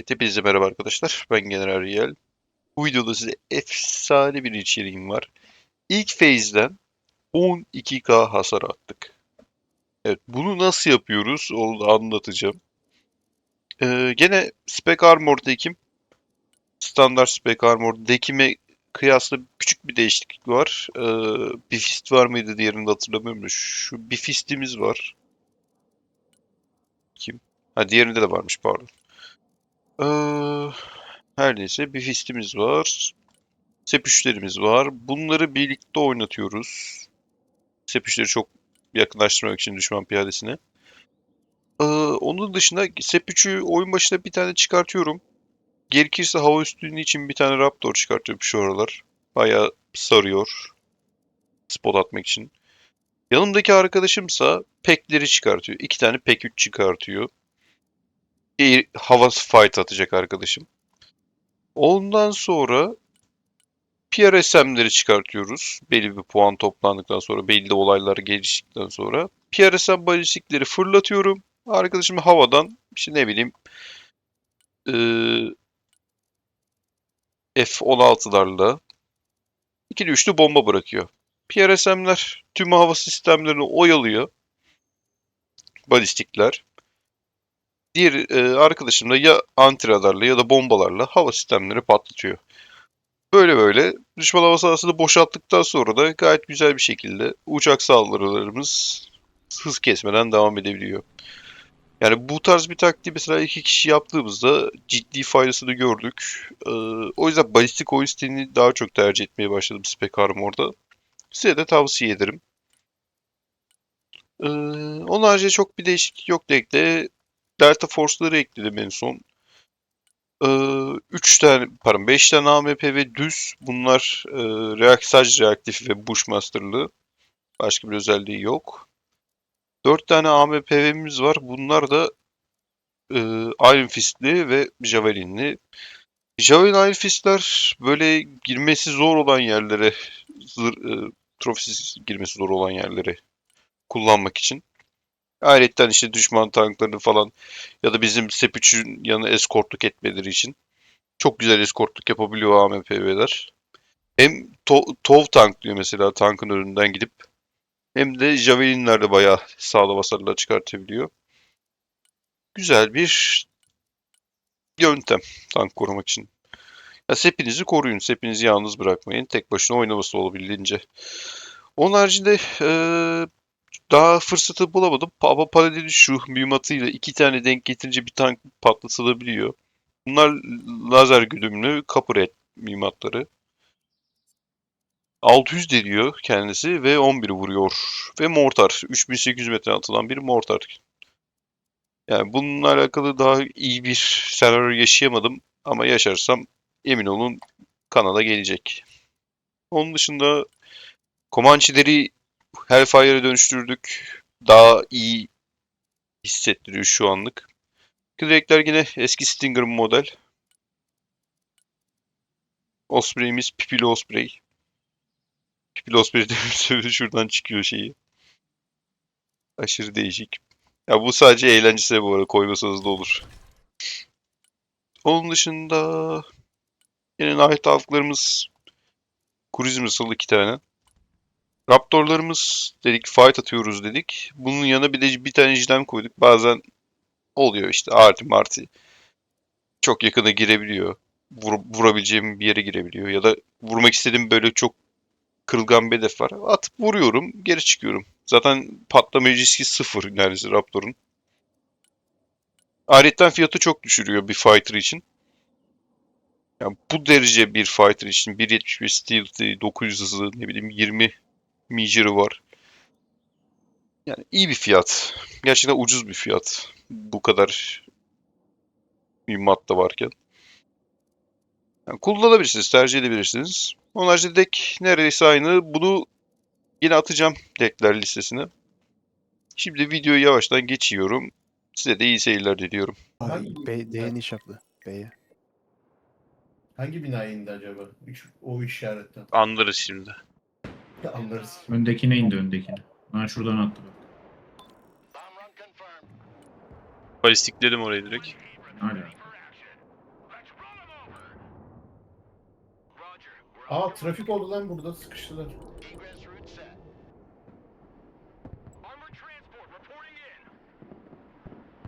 Evet, hepinize merhaba arkadaşlar. Ben General Riel. Bu videoda size efsane bir içeriğim var. İlk phase'den 12k hasar attık. Evet, bunu nasıl yapıyoruz onu da anlatacağım. Ee, gene Spec Armor dekim. Standart Spec Armor dekime kıyasla küçük bir değişiklik var. Ee, bir var mıydı diğerini de hatırlamıyorum şu bir fistimiz var. Kim? Ha diğerinde de varmış pardon. Ee, her neyse bir fistimiz var. Sepüşlerimiz var. Bunları birlikte oynatıyoruz. Sepüşleri çok yakınlaştırmak için düşman piyadesine. Ee, onun dışında Sepüç'ü oyun başında bir tane çıkartıyorum. Gerekirse hava üstünlüğü için bir tane Raptor çıkartıyorum şu aralar. Bayağı sarıyor. Spot atmak için. Yanımdaki arkadaşımsa pekleri çıkartıyor. İki tane pek 3 çıkartıyor. Air, hava fight atacak arkadaşım. Ondan sonra PRSM'leri çıkartıyoruz. Belli bir puan toplandıktan sonra, belli olaylar geliştikten sonra. PRSM balistikleri fırlatıyorum. Arkadaşım havadan, işte ne bileyim, eee, F-16'larla ikili üçlü bomba bırakıyor. PRSM'ler tüm hava sistemlerini oyalıyor. Balistikler. Diğer e, arkadaşım da ya antiradarla ya da bombalarla hava sistemleri patlatıyor. Böyle böyle düşman hava sahasını boşalttıktan sonra da gayet güzel bir şekilde uçak saldırılarımız hız kesmeden devam edebiliyor. Yani bu tarz bir taktiği mesela iki kişi yaptığımızda ciddi faydasını gördük. Ee, o yüzden balistik oyun daha çok tercih etmeye başladım Spec Armor'da. Size de tavsiye ederim. Ee, onun haricinde çok bir değişiklik yok Deck'te. Delta Force'ları ekledim en son. 3 tane, pardon 5 tane AMP ve düz. Bunlar e, reak sadece reaktif ve Bushmaster'lı. Başka bir özelliği yok. 4 tane AMP'miz var. Bunlar da e, Iron Fist'li ve Javelin'li. Javelin Iron Fist'ler böyle girmesi zor olan yerlere, zır, e, trofisiz girmesi zor olan yerlere kullanmak için. Ayrıca işte düşman tanklarını falan ya da bizim Sep3'ün yanı eskortluk etmeleri için çok güzel eskortluk yapabiliyor AMP'ler. Hem to TOW tanklıyor mesela tankın önünden gidip hem de Javelin'ler de bayağı sağlam hasarlar çıkartabiliyor. Güzel bir yöntem tank korumak için. Ya sepinizi koruyun, sepinizi yalnız bırakmayın. Tek başına oynaması olabildiğince. Onun haricinde eee daha fırsatı bulamadım. Ama Paladin şu mühimmatıyla iki tane denk getirince bir tank patlatılabiliyor. Bunlar lazer güdümlü Copperhead mühimmatları. 600 deliyor kendisi ve 11 vuruyor. Ve mortar. 3800 metre atılan bir mortar. Yani bununla alakalı daha iyi bir senaryo yaşayamadım. Ama yaşarsam emin olun kanala gelecek. Onun dışında Comanche'leri Hellfire'a dönüştürdük. Daha iyi hissettiriyor şu anlık. Drake'ler yine eski Stinger model. Osprey'imiz Pipili Osprey. Pipili Osprey de şuradan çıkıyor şeyi. Aşırı değişik. Ya bu sadece eğlencesine bu arada koymasanız da olur. Onun dışında yine Night Cruise Missile iki tane. Raptorlarımız dedik fight atıyoruz dedik. Bunun yanına bir de bir tane jilem koyduk. Bazen oluyor işte arti marti. Çok yakına girebiliyor. Vur, vurabileceğim bir yere girebiliyor. Ya da vurmak istediğim böyle çok kırılgan bir hedef var. Atıp vuruyorum geri çıkıyorum. Zaten patlama riski sıfır neredeyse Raptor'un. Ayrıca fiyatı çok düşürüyor bir fighter için. Yani bu derece bir fighter için 1.75 stealth, 900 hızı, ne bileyim 20 Meager'ı var. Yani iyi bir fiyat. Gerçekten ucuz bir fiyat. Bu kadar mühimmat da varken. Yani kullanabilirsiniz, tercih edebilirsiniz. Onun haricinde deck neredeyse aynı. Bunu yine atacağım deckler listesine. Şimdi videoyu yavaştan geçiyorum. Size de iyi seyirler diliyorum. Hangi, B, D'ye iniş yaptı. B'ye. hangi binaya indi acaba? Üç, o işaretten. Anlarız şimdi. Ya Anlarız. Öndekine indi öndekine. Ben şuradan attı bak. Balistikledim orayı direkt. Hala. Aa trafik oldu lan burada sıkıştılar.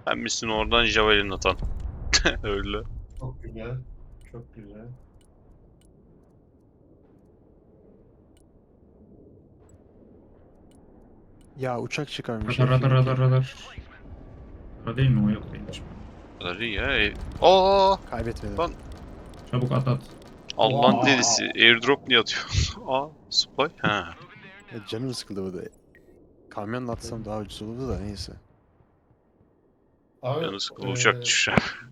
Sen misin oradan javelin atan? Öyle. Çok güzel. Çok güzel. Ya uçak çıkarmış. Radar radar radar radar. Radar değil mi o yok değilmiş. Bu kadar iyi ya. E- Aa, Kaybetmedi. Lan. Çabuk at at. Allah'ın delisi. Airdrop niye atıyor? Aa, supply. Ha. Ya canım sıkıldı burada. Kamyonla atsam daha ucuz olurdu da neyse. Abi, Yalnız eee, uçak düşüşüyor.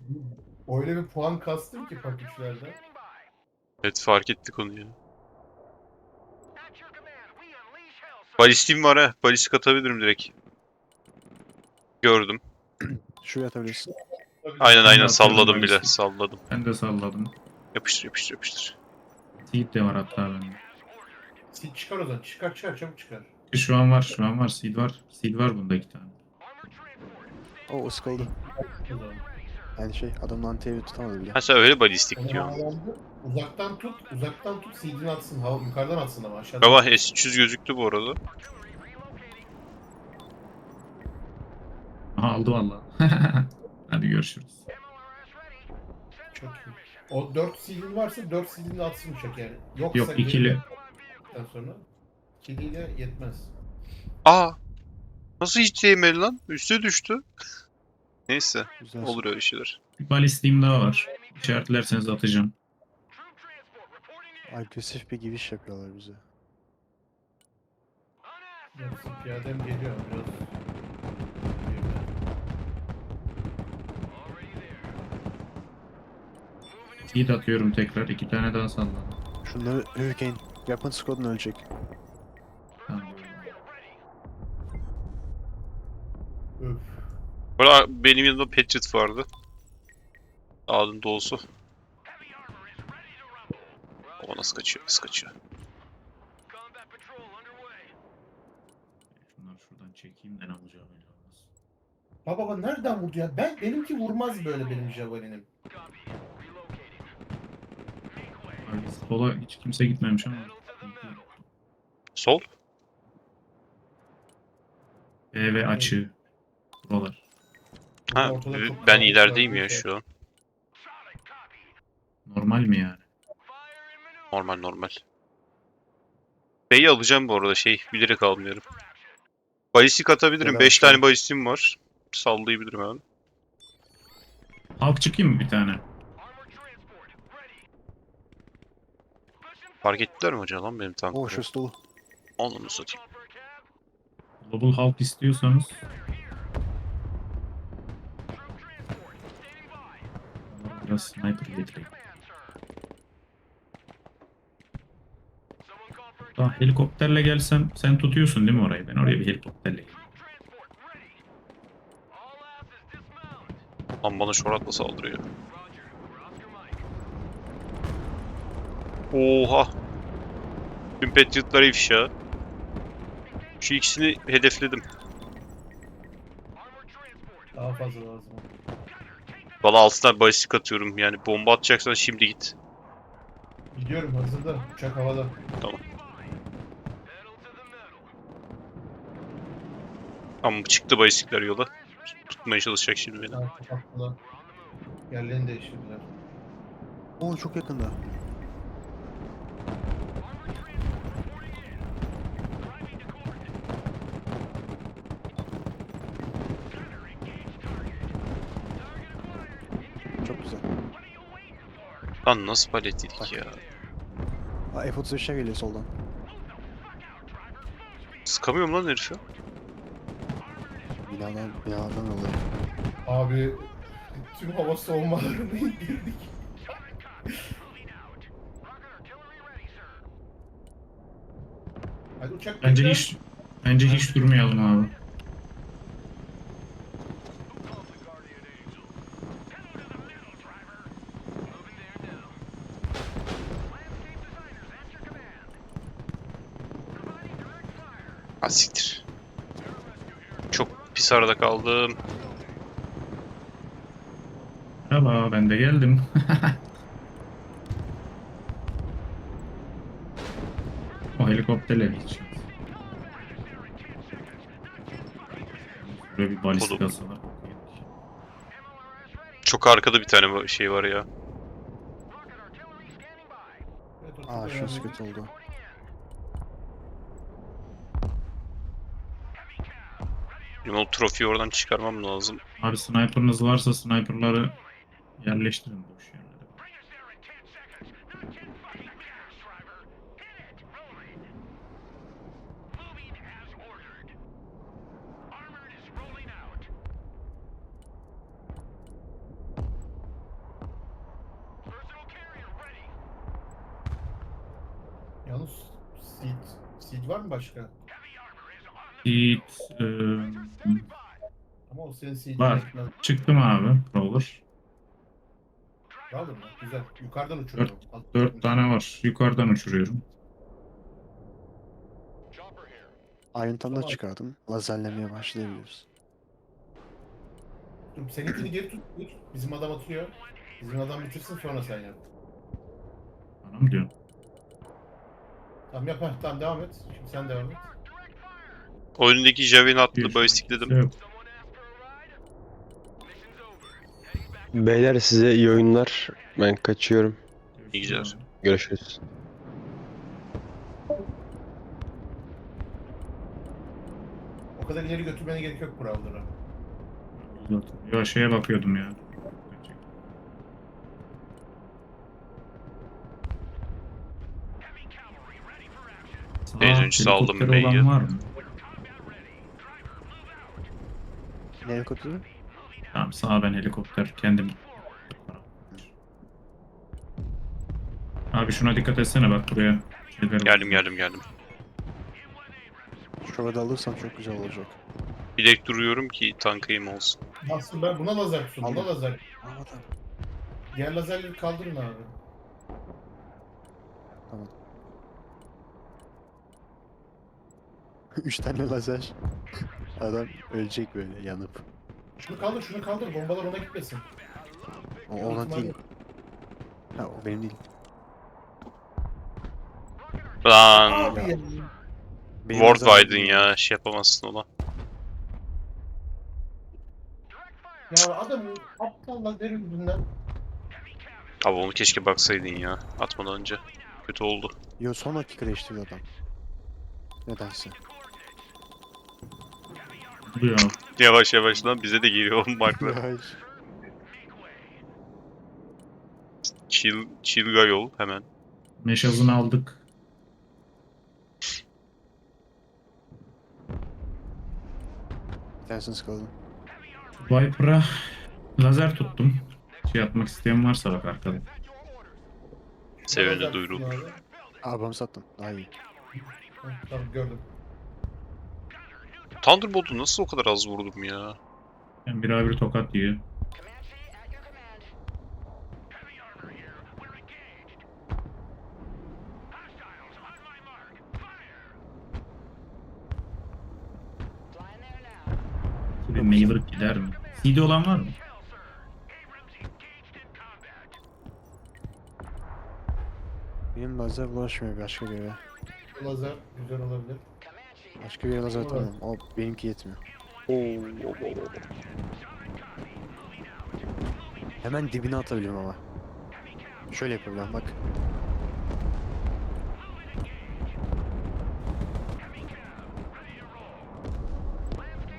Öyle bir puan kastım ki pak üçlerde. Evet fark ettik onu ya. Balistim var ha. Balistik atabilirim direkt. Gördüm. Şuraya atabilirsin. Aynen aynen salladım bile. Salladım. Ben de salladım. Yapıştır yapıştır yapıştır. Seed de var hatta bende. Sil çıkar o zaman. Çıkar çıkar çabuk çıkar. Şu an var şu an var. Seed var. Seed var bunda iki tane. O ıskıldı. O zaman. Yani şey adamın anti tutamadı bile. Ha sen öyle balistik diyorsun. havalandı. Uzaktan tut, uzaktan tut, CD'ni atsın. Hava, yukarıdan atsın ama aşağıdan. Baba S300 gözüktü bu arada. Aha aldı valla. Hadi görüşürüz. Çok iyi. O 4 CD'nin varsa 4 CD'ni atsın uçak yani. Yoksa Yok ikili. geldikten sonra ikiliyle yetmez. Aa! Nasıl hiç değmedi lan? Üste düştü. Neyse. Güzel. Olur öyle şeyler. Bir balistiğim daha var. İşaretlerseniz atacağım. Agresif bir giriş yapıyorlar bize. Biraz piyadem geliyor biraz. Seed atıyorum tekrar. iki tane daha salladım. Şunları Hurricane Weapon Squad'un ölecek. Bu arada benim yanımda Patriot vardı. Ağzın dolusu. O nasıl kaçıyor? Nasıl kaçıyor? Şunları şuradan çekeyim de ne belli olmaz. Baba baba nereden vurdu ya? Ben benimki vurmaz böyle benim javelinim. Abi sola hiç kimse gitmemiş ama. Sol? B ve açı. Buralar. Ha, Ortada çok ben ilerideyim ya şey. şu an. Normal mi yani? Normal normal. B'yi alacağım bu arada şey bilerek almıyorum. Balistik atabilirim. Neden 5 şu an? tane balistim var. Sallayabilirim hemen. Halk çıkayım mı bir tane? Fark ettiler mi acaba lan benim Oo tankımı? şurası dolu. Onu satayım. Global Halk istiyorsanız biraz sniper getireyim. Tamam, helikopterle gelsem sen tutuyorsun değil mi orayı? Ben oraya bir helikopterle geleyim. Lan bana şoratla saldırıyor. Oha! Tüm Patriot'lar ifşa. Şu ikisini hedefledim. Daha fazla lazım. Valla altına balistik atıyorum. Yani bomba atacaksan şimdi git. Gidiyorum hazırda. Uçak havada. Ama çıktı balistikler yola. Tutmaya çalışacak şimdi beni. Ha, kapattılar. Yerlerini değiştirdiler. Oo çok yakında. Çok güzel. Lan nasıl palet yedik ya? Aa F-35'ler geliyor soldan. Sıkamıyorum lan herifi. Binadan, binadan oluyor. Abi tüm hava savunmalarını indirdik. Hadi uçak Bence bekle. hiç bence hiç durmayalım abi. Siktir. Çok pis arada kaldım. Merhaba ben de geldim. helikopterle mi gideceğiz? Böyle bir balistik Oğlum. alsalar. Çok arkada bir tane bu şey var ya. O Aa şurası kötü oldu. Benim o trofiyi oradan çıkarmam lazım. Abi sniper'ınız varsa sniper'ları yerleştirin boş yerlere. Yalnız seed, seed var mı başka? Git. eee, Ama o senin seed'in Var. etmez. çıktım abi. Roller. Aldın mı? Güzel. Yukarıdan uçuruyorum. Alt- Dört tane var. Yukarıdan uçuruyorum. Ayrıntıdan da Tamam. çıkardım. Lazerlemeye başlayabiliriz. Dur, seninkini geri tut. tut. Bizim adam atıyor. Bizim adam bitirsin sonra sen yap. Bana mı diyorsun? Tamam yap. heh, Tamam devam et. Şimdi sen devam et. O önündeki Javelin Bir atlı yok. Beyler size iyi oyunlar. Ben kaçıyorum. İyi geceler. Görüşürüz. O kadar ileri götürmene gerek yok Brawler'a. Ya şeye bakıyordum ya. Sağ Teyze öncesi aldım helikopteri olan B'yi. var mı? Helikopteri? Tamam sağ ben helikopter kendim. Abi şuna dikkat etsene bak buraya. Şeyler var. Geldim geldim geldim. Şurada alırsam çok güzel olacak. Bilek duruyorum ki tankayım olsun. Aslında ben buna lazer tutun. Buna lazer. Aa da. Diğer lazerleri kaldırın abi. Üç tane lazer. Adam ölecek böyle yanıp. Şunu kaldır, şunu kaldır. Bombalar ona gitmesin. O ona değil. Ha o benim değil. Lan Abi ya. Benim Ward değil. ya şey yapamazsın ona. Ya adam aptal lazer yüzünden. Abi onu keşke baksaydın ya atmadan önce. Kötü oldu. Yo son dakika değiştirdi adam. Nedense. Ya, Yavaş yavaştan bize de geliyor o marklar. Hayır. Chill, Chilga yol hemen. meş hızını aldık. Tanesini sıkıldım. Viper'a lazer tuttum. Şey yapmak isteyen varsa bak arkada. Seveni Lazer duyurul. tutun abi. Arabamı sattım. Daha iyi. Tamam gördüm. Thunderbolt'u nasıl o kadar az vurdum ya? Yani bir bir tokat yiyor. Bir Maverick gider mi? CD olan var mı? Benim lazer ulaşmıyor başka bir yere. Lazer güzel olabilir. Başka bir yere lazer Evet. atamam. O benimki yetmiyor. Hemen dibine atabiliyorum ama. Şöyle yapabiliyorum bak.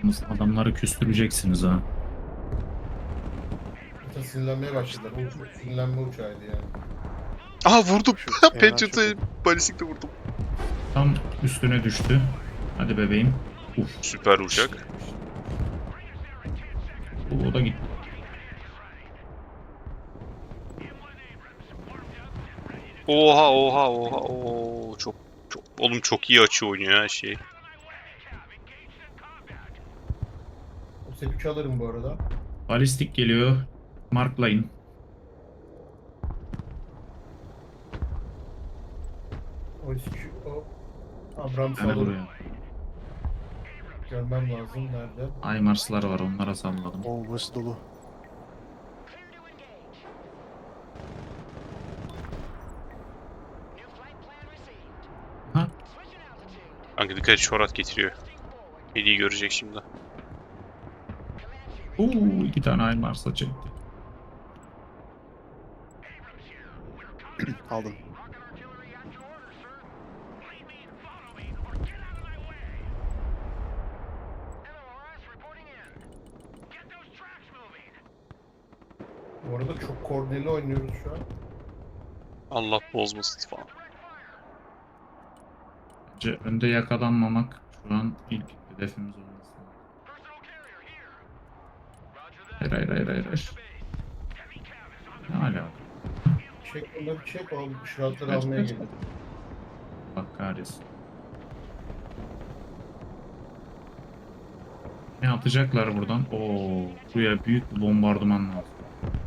Yalnız Adamları küstüreceksiniz ha. Zaten sinirlenmeye başladılar. Bu sinirlenme uçağıydı yani. Aha vurdum. Şu çok- balistikle vurdum. Tam üstüne düştü. Hadi bebeğim. Uf. Süper uçak. O da gitti. Oha oha oha ooo çok çok oğlum çok iyi açı oynuyor her şey. Sepüçü alırım bu arada. Balistik geliyor. Marklayın. O o Abrams Görmem lazım. Nerede? Aymarslar var onlara salladım. Oo burası dolu. Ha? Kanka dikkat et çorat getiriyor. Hediye görecek şimdi. Uuu iki tane Aymars'la çekti. Aldım. Bu koordineli oynuyoruz şu an. Allah bozmasın falan. Bence önde yakalanmamak şu an ilk hedefimiz olması. Hayır hayır hayır hayır. hayır. Ne alaka? Çek onları çek. O şıratları Kaç, almaya kaç? geldim. Bak kahretsin. Ne atacaklar buradan? Oo, buraya büyük bir bombardıman lazım.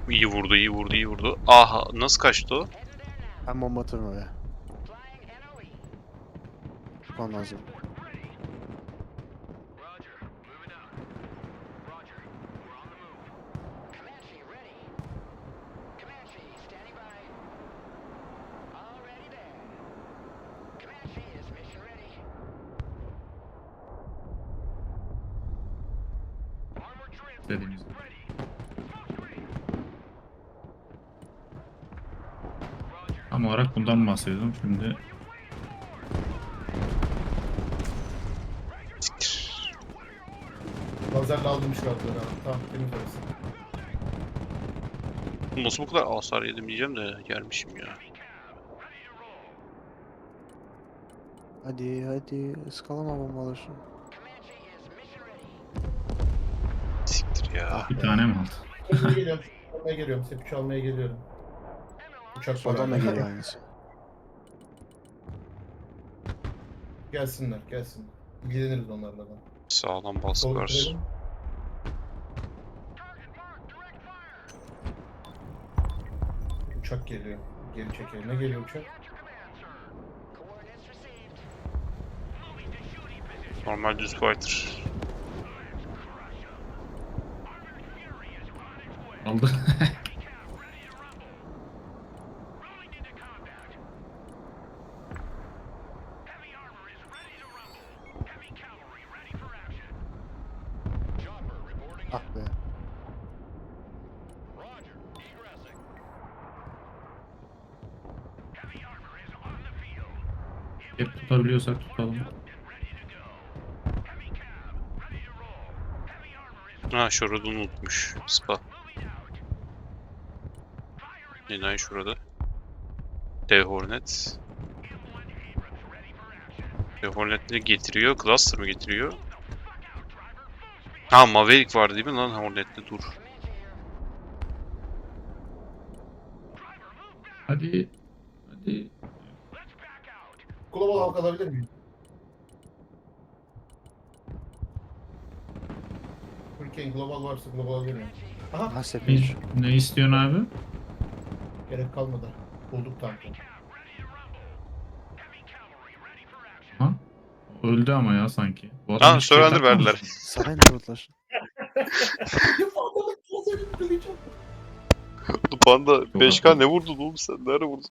İyi vurdu, iyi vurdu, iyi vurdu. Aha nasıl kaçtı o? Ben bomba atarım oraya. Çıkmam lazım. Dediğimiz gibi. Tam olarak bundan bahsediyordum. Şimdi Siktir. Lazerle aldım şıratları abi. Tamam temiz orası. Nasıl bu kadar hasar yedim diyeceğim de gelmişim ya. Hadi hadi ıskalama bombaları. Siktir ya. bir tane mi aldı? Almaya geliyorum. Almaya geliyorum. Sepiç almaya geliyorum. Uçak da hala. geliyor aynısı. Gelsinler gelsinler. İlgileniriz onlarla da. Sağlam baskı var. Uçak geliyor. Geri çekelim. Ne geliyor uçak? Normal düz fighter. Aldı. Hep tutabiliyorsak tutalım. Ha şurada unutmuş. Spa. Neden şurada? Dev Hornet. Dev Hornet ne getiriyor? Cluster mı getiriyor? Ha Maverick var değil mi lan Hornet'te dur. Hadi. Hadi. Global halk alabilir miyim? Hurricane global varsa global alabilir miyim? Aha Ah Ne, sepiş. ne istiyorsun abi? gerek kalmadı. Bulduk tankı. Ha? Öldü ama ya sanki. Bu adam Tamam hiçbir şey surrender takmamış. verdiler. Sana ne vurdular? Panda 5K ne vurdun oğlum sen? Nerede vurdun?